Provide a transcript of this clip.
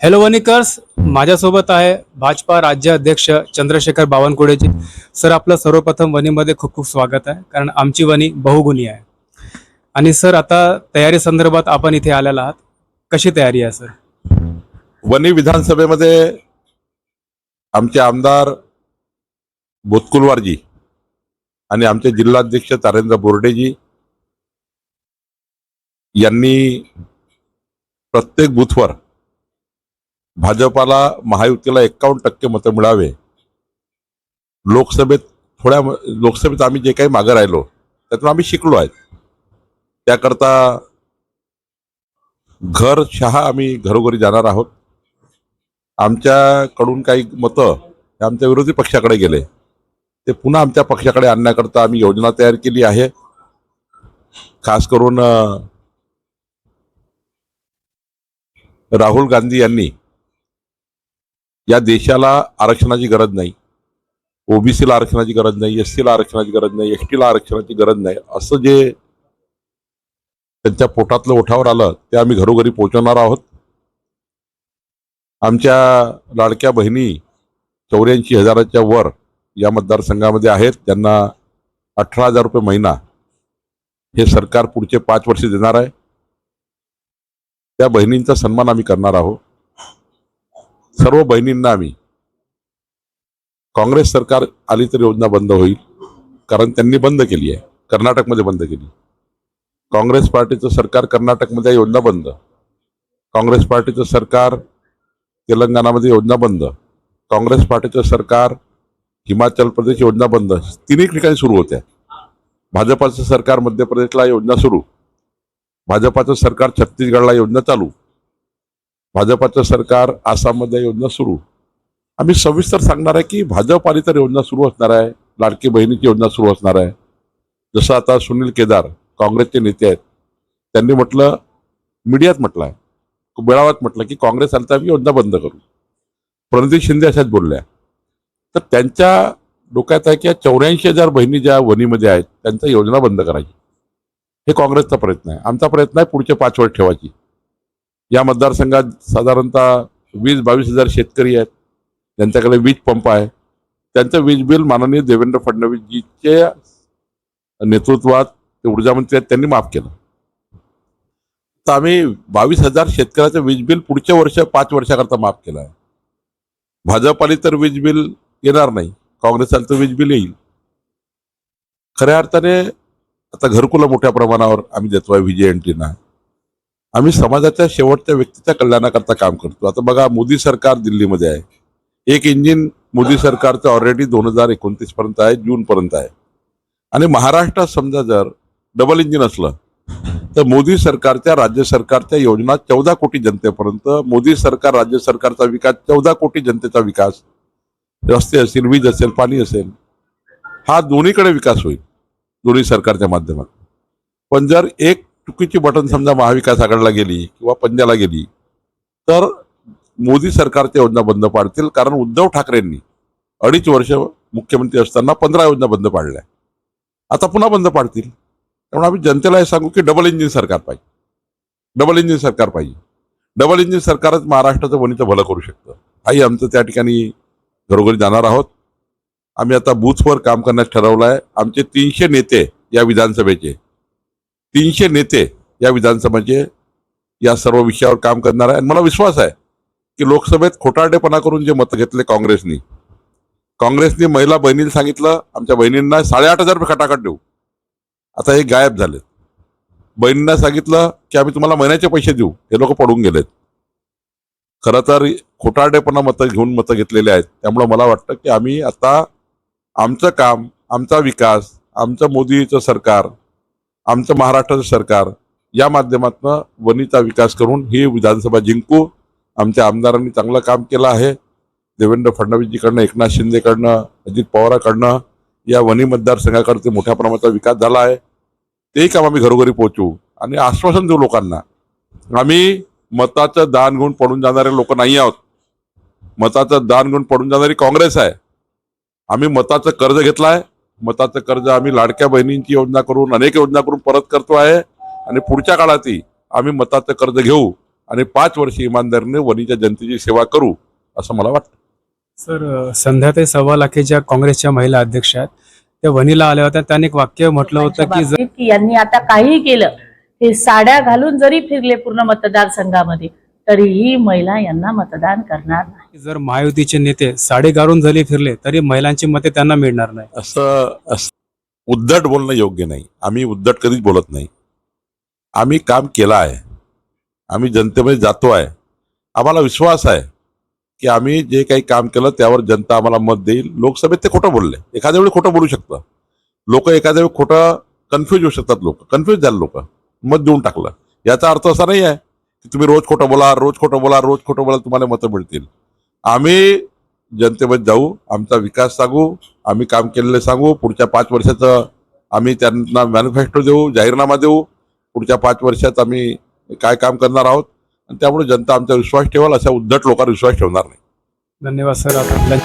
Hello वनिकर्स माझ्यासोबत आहे भाजपा राज्य अध्यक्ष चंद्रशेखर बावनकुळेजी. सर आपलं सर्वप्रथम वनीमध्ये खूप खूप स्वागत आहे कारण आमची वनी बहुगुणी आहे. आणि सर आता तयारी संदर्भात आपण इथे आलेला आहात. कशी तयारी आहे सर? वनी विधानसभेमध्ये आमचे आमदार बोतकुलवारजी आणि आमचे जिल्हाध्यक्ष तारेंद्र बोर्डेजी यांनी प्रत्येक बूथवर भाजपाला महायुतीला एक्कावन्न टक्के मतं मिळावे. लोकसभेत थोड्या लोकसभेत आम्ही जे काही मागं राहिलो त्यातून आम्ही शिकलो आहेत. त्याकरता घर शहा आम्ही घरोघरी जाणार आहोत. आमच्याकडून काही मतं हे आमच्या विरोधी पक्षाकडे गेले. ते पुन्हा आमच्या पक्षाकडे आणण्याकरता आम्ही योजना तयार केली आहे. खास करून राहुल गांधी यांनी या देशाला आरक्षणाची गरज नाही ओबीसीला आरक्षणाची गरज नाही एस ला आरक्षणाची गरज नाही एस टीला आरक्षणाची गरज नाही असं जे त्यांच्या पोटातलं ओठावर आलं ते आम्ही घरोघरी पोहोचवणार आहोत. आमच्या लाडक्या बहिणी चौऱ्याऐंशी हजाराच्या वर या मतदारसंघामध्ये आहेत त्यांना अठरा हजार रुपये महिना हे सरकार पुढचे पाच वर्ष देणार आहे. त्या बहिणींचा सन्मान आम्ही करणार आहोत. सर्व बहिणींना आम्ही काँग्रेस सरकार आली तर योजना बंद होईल कारण त्यांनी बंद केली आहे. कर्नाटकमध्ये बंद केली. काँग्रेस पार्टीचं सरकार कर्नाटकमध्ये योजना बंद. काँग्रेस पार्टीचं सरकार तेलंगणामध्ये योजना बंद. काँग्रेस पार्टीचं सरकार हिमाचल प्रदेश योजना बंद. तिन्ही ठिकाणी सुरू होत्या. भाजपाचं सरकार मध्य प्रदेशला योजना सुरू. भाजपाचं सरकार छत्तीसगडला योजना चालू. भाजपाचं सरकार आसाममध्ये योजना सुरू. आम्ही सविस्तर सांगणार आहे की भाजप आली तर योजना सुरू असणार आहे. लाडकी बहिणीची योजना सुरू असणार आहे. जसं आता सुनील केदार काँग्रेसचे नेते आहेत. त्यांनी म्हटलं मीडियात म्हटलं आहे मेळाव्यात म्हटलं की काँग्रेस आली तर आम्ही योजना बंद करू. प्रणिती शिंदे अशाच बोलल्या. तर त्यांच्या डोक्यात आहे की या चौऱ्याऐंशी हजार बहिणी ज्या वनीमध्ये आहेत त्यांच्या योजना बंद करायची. हे काँग्रेसचा प्रयत्न आहे. आमचा प्रयत्न आहे पुढचे पाच वर्ष ठेवायची. या मतदारसंघात साधारणतः वीस बावीस हजार शेतकरी आहेत. त्यांच्याकडे वीज पंप आहे. त्यांचं वीज बिल माननीय देवेंद्र फडणवीसजीचे नेतृत्वात ते ऊर्जामंत्री आहेत त्यांनी माफ केलं. तर आम्ही बावीस हजार शेतकऱ्याचं वीज बिल पुढच्या वर्ष पाच वर्षाकरता माफ केलं आहे. भाजपाने तर वीज बिल येणार नाही. काँग्रेस तर वीज बिल येईल. खऱ्या अर्थाने आता घरकुलं मोठ्या प्रमाणावर आम्ही देतो देतोय व्हीजेएनटीना आम्ही समाजाच्या शेवटच्या व्यक्तीच्या कल्याणाकरता काम करतो. आता बघा मोदी सरकार दिल्लीमध्ये आहे. एक इंजिन मोदी सरकारचं ऑलरेडी दोन हजार एकोणतीस पर्यंत आहे जून पर्यंत आहे. आणि महाराष्ट्रात समजा जर डबल इंजिन असलं तर मोदी सरकारच्या राज्य सरकारच्या योजना चौदा कोटी जनतेपर्यंत मोदी सरकार राज्य सरकारचा विकास चौदा कोटी जनतेचा विकास. रस्ते असेल वीज असेल पाणी असेल हा दोन्हीकडे विकास होईल. दोन्ही सरकारच्या माध्यमात पण जर एक चुकीची बटन समजा महाविकास आघाडीला गेली किंवा पंजाला गेली तर मोदी सरकारच्या योजना बंद पाडतील. कारण उद्धव ठाकरेंनी अडीच वर्ष मुख्यमंत्री असताना पंधरा योजना बंद पाडल्या. आता पुन्हा बंद पाडतील. त्यामुळे आम्ही जनतेला हे सांगू की डबल इंजिन सरकार पाहिजे. डबल इंजिन सरकार पाहिजे. डबल इंजिन सरकारच महाराष्ट्राचं वणीचं भलं करू शकतं. हाही आमचं त्या ठिकाणी घरोघरी जाणार आहोत. आम्ही आता बूथवर काम करण्यास ठरवलं आहे आमचे तीनशे नेते या विधानसभेचे. तीनशे नेते या विधानसभेचे या सर्व विषयावर काम करणार आहे. आणि मला विश्वास आहे की लोकसभेत खोटारडेपणा करून जे मतं घेतले काँग्रेसनी काँग्रेसनी महिला बहिणीला सांगितलं आमच्या बहिणींना साडेआठ हजार रुपये खटाखट देऊ. आता हे गायब झालेत. बहिणींना सांगितलं की आम्ही तुम्हाला महिन्याचे पैसे देऊ. हे लोक पडून गेलेत. खरं तर खोटारडेपणा मतं घेऊन मतं घेतलेले आहेत. त्यामुळं मला वाटतं की आम्ही आता आमचं काम आमचा विकास आमचं मोदीचं सरकार आमचं महाराष्ट्राचं सरकार या माध्यमातून वनीचा विकास करून ही विधानसभा जिंकू. आमच्या आमदारांनी चांगलं काम केलं आहे. देवेंद्र फडणवीसजीकडनं एकनाथ शिंदेकडनं अजित पवाराकडनं या वनी मतदारसंघाकडचे मोठ्या प्रमाणाचा विकास झाला आहे. तेही काम आम्ही घरोघरी पोहोचू आणि आश्वासन देऊ लोकांना. आम्ही मताचं दान घेऊन पडून जाणारे लोक नाही आहोत. मताचं दान घेऊन पडून जाणारी काँग्रेस आहे. आम्ही मताचं कर्ज घेतलं आहे मताचं कर्ज आम्ही लाडक्या बहिणींची योजना करून अनेक योजना करून परत करतो आहे. आणि पुढच्या काळातही आम्ही मताचं कर्ज घेऊ आणि पाच वर्ष इमानदारीने वणीच्या जनतेची सेवा करू असं मला वाटतं. सर अ, संध्याताई सव्वा लाखेच्या काँग्रेसच्या महिला अध्यक्ष आहेत. त्या वणीला आल्या होत्या. त्यांनी एक वाक्य म्हटलं होतं की जर बाबतीत की यांनी आता काहीही केलं हे साड्या घालून जरी फिरले पूर्ण मतदारसंघामध्ये तरीही महिला यांना मतदान करणार नाही. जर महायुतीचे नेते साडे गारून जरी फिरले तरी महिलांची मते त्यांना मिळणार नाही. असं असं उद्धट बोलणं योग्य नाही. आम्ही उद्धट कधीच बोलत नाही. आम्ही काम केलं आहे. आम्ही जनतेमध्ये जातो आहे. आम्हाला विश्वास आहे की आम्ही जे काही काम केलं त्यावर जनता आम्हाला मत देईल. लोकसभेत ते खोटं बोलले. एखाद्या वेळी खोटं बोलू शकतं. लोक एखाद्या वेळी खोटं कन्फ्यूज होऊ शकतात लोक. कन्फ्यूज झाले लोक. मत देऊन टाकलं. याचा अर्थ असा नाही आहे की तुम्ही रोज खोटं बोला रोज खोटं बोला रोज खोटं बोला तुम्हाला मतं मिळतील. आम्ही जनतेमध्ये जाऊ आमचा विकास सांगू आम्ही काम केलेलं सांगू. पुढच्या पाच वर्षाचं आम्ही त्यांना मॅनिफेस्टो देऊ जाहीरनामा देऊ. पुढच्या पाच वर्षात आम्ही काय काम करणार आहोत? आणि त्यामुळे जनता आमचा विश्वास ठेवाल अशा उद्धट लोकांवर विश्वास ठेवणार नाही. धन्यवाद सर. आपण